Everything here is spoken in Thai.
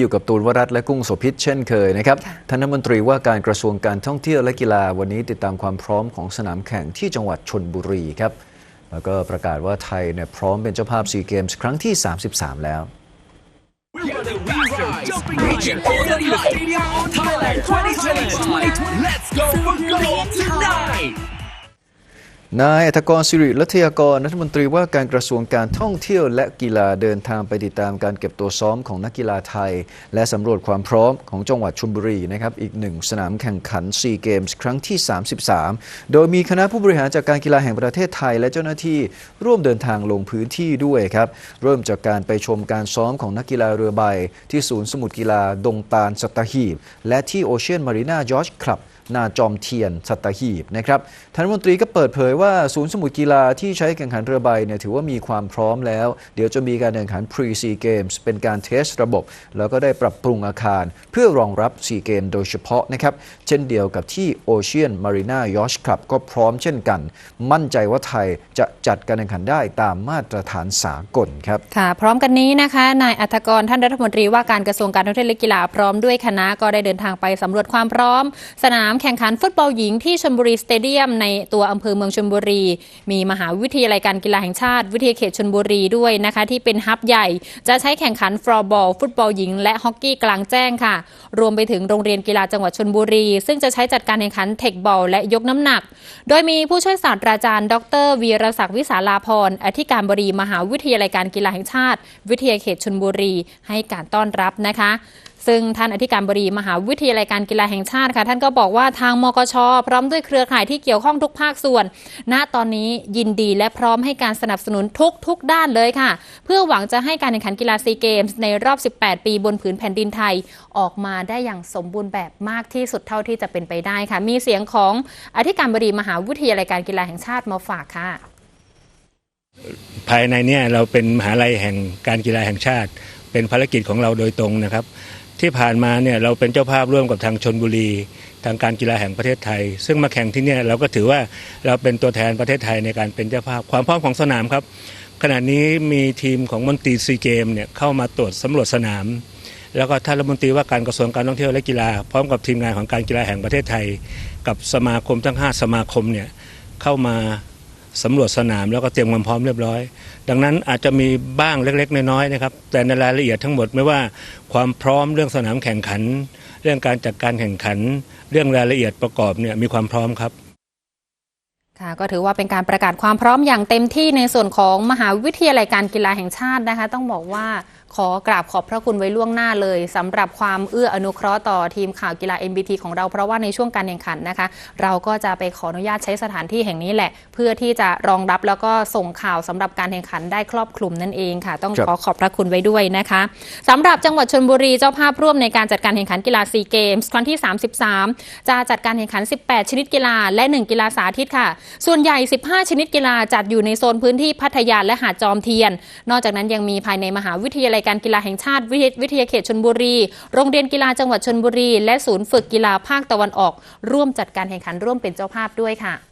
อยู่กับตูนวรัตน์และกุ้งโสภิตเช่นเคยนะครับค่ะท่านรัฐมนตรีว่าการกระทรวงการท่องเที่ยวและกีฬาวันนี้ติดตามความพร้อมของสนามแข่งที่จังหวัดชนบุรีครับ แล้วก็ประกาศว่าไทยเนี่ยพร้อมเป็นเจ้าภาพซีเกมส์ครั้งที่ 33 แล้ว Reaching for the light. Thailand 2025. Let's go for gold tonight. นายอัธกรสิริรัตยากรรัฐมนตรีว่าการกระทรวงการท่องเที่ยวและกีฬาเดินทางไปติดตามการเก็บตัวซ้อมของนักกีฬาไทย และสำรวจความพร้อมของจังหวัดชลบุรีนะครับอีกหนึ่งสนามแข่งขันซีเกมส์ครั้งที่ 33 โดยมีคณะผู้บริหารจากการกีฬาแห่งประเทศไทย และเจ้าหน้าที่ร่วมเดินทางลงพื้นที่ด้วยครับเริ่มจากการไปชมการซ้อมของนักกีฬาเรือใบ ที่ศูนย์สมุทรกีฬาดงตาลสัตหีบ และที่โอเชียนมารีนาจอร์จคลับนาจอมเทียนสัตหีบนะครับท่านรัฐมนตรีก็เปิดเผยว่าศูนย์สมุทรกีฬาที่ใช้แข่งขันเรือใบเนี่ยถือว่ามีความพร้อมแล้ว เดี๋ยวจะมีการแข่งขัน Pre Sea Games เป็นการเทสระบบ แล้วก็ได้ปรับปรุงอาคาร เพื่อรองรับ Sea Games โดยเฉพาะนะครับ เช่นเดียวกับที่ Ocean Marina Yacht Club ก็พร้อมเช่นกัน มั่นใจว่าไทยจะจัดการแข่งขันได้ตามมาตรฐานสากลครับค่ะพร้อมกันนี้นะคะนายอัธกรท่านรัฐมนตรีว่าการกระทรวงการท่องเที่ยวและกีฬาพร้อมด้วยคณะก็ได้เดินทางไปสำรวจความพร้อม สนามแข่งขันฟุตบอลหญิงที่ชลบุรีสเตเดียมในตัวอำเภอเมืองชลบุรี มีมหาวิทยาลัยการกีฬาแห่งชาติ วิทยาเขตชลบุรีด้วยนะคะที่เป็นฮับใหญ่ จะใช้แข่งขันฟลอร์บอล ฟุตบอลหญิง และฮอกกี้กลางแจ้งค่ะ รวมไปถึงโรงเรียนกีฬาจังหวัดชลบุรี ซึ่งจะใช้จัดการแข่งขันเทคบอลและยกน้ำหนัก โดยมีผู้ช่วยศาสตราจารย์ ดรวีรศักดิ์วิสาลาพรอธิการบดีมหาวิทยาลัยการกีฬาแห่งชาติ วิทยาเขตชลบุรี ให้การต้อนรับนะคะ ซึ่งท่านอธิการบดีมหาวิทยาลัยการกีฬาแห่งชาติค่ะ ท่านก็บอกว่าทางมกช พร้อมด้วยเครือข่ายที่เกี่ยวข้องทุกภาคส่วน ณตอนนี้ยินดีและพร้อมให้การสนับสนุนทุกทุกด้านเลยค่ะ เพื่อหวังจะให้การแข่งขันกีฬาซีเกมส์ในรอบ 18 ปีบนผืนแผ่นดินไทย ออกมาได้อย่างสมบูรณ์แบบมากที่สุดเท่าที่จะเป็นไปได้ค่ะ มีเสียงของอธิการบดีมหาวิทยาลัยการกีฬาแห่งชาติมาฝากค่ะภายในเนี่ยเราเป็นมหาลัยแห่งการกีฬาแห่งชาติ เป็นภารกิจของเราโดยตรงนะครับ ที่ผ่านมาเนี่ยเราเป็นเจ้าภาพร่วมกับทางชนบุรี ทางการกีฬาแห่งประเทศไทย ซึ่งมาแข่งที่เนี่ยเราก็ถือว่าเราเป็นตัวแทนประเทศไทยในการเป็นเจ้าภาพความพร้อมของสนามครับ ขณะนี้มีทีมของมนตรีซีเกมเนี่ยเข้ามาตรวจสำรวจสนาม แล้วก็ท่านรัฐมนตรีว่าการกระทรวงการท่องเที่ยวและกีฬา พร้อมกับทีมงานของการกีฬาแห่งประเทศไทย กับสมาคมทั้ง 5 สมาคมเนี่ยเข้ามา สำรวจสนามแล้วก็เตรียมความพร้อมเรียบร้อย ดังนั้นอาจจะมีบ้างเล็ก ๆ น้อยๆนะครับ แต่ในรายละเอียดทั้งหมดไม่ว่าความพร้อมเรื่องสนามแข่งขัน เรื่องการจัดการแข่งขัน เรื่องรายละเอียดประกอบเนี่ยมีความพร้อมครับค่ะก็ถือว่าเป็นการประกาศความพร้อมอย่างเต็มที่ในส่วนของมหาวิทยาลัยการกีฬาแห่งชาตินะคะ ต้องบอกว่า ขอกราบขอบพระคุณไว้ล่วงหน้าเลยสำหรับความเอื้ออนุเคราะห์ต่อทีมข่าวกีฬา MBT ของเราเพราะว่าในช่วงการแข่งขันนะคะ เราก็จะไปขออนุญาตใช้สถานที่แห่งนี้แหละ เพื่อที่จะรองรับแล้วก็ส่งข่าวสำหรับการแข่งขันได้ครอบคลุมนั่นเองค่ะ ต้องครับขอขอบพระคุณไว้ด้วยนะคะสำหรับจังหวัดชลบุรีเจ้าภาพร่วมในการจัดการแข่งขันกีฬาซีเกมส์ครั้งที่ 33 จะจัดการแข่งขัน 18 ชนิดกีฬา และ 1 กีฬาสาธิตค่ะ ส่วนใหญ่ 15 ชนิดกีฬาจัดอยู่ในโซนพื้นที่พัทยาและหาดจอมเทียน นอกจากนั้นยังมีภายในมหาวิทยาลัยการกีฬาแห่งชาติวิทยวิทยาเขตชนบุรี โรงเรียนกีฬาจังหวัดชนบุรี และศูนย์ฝึกกีฬาภาคตะวันออก ร่วมจัดการแข่งขันร่วมเป็นเจ้าภาพด้วยค่ะ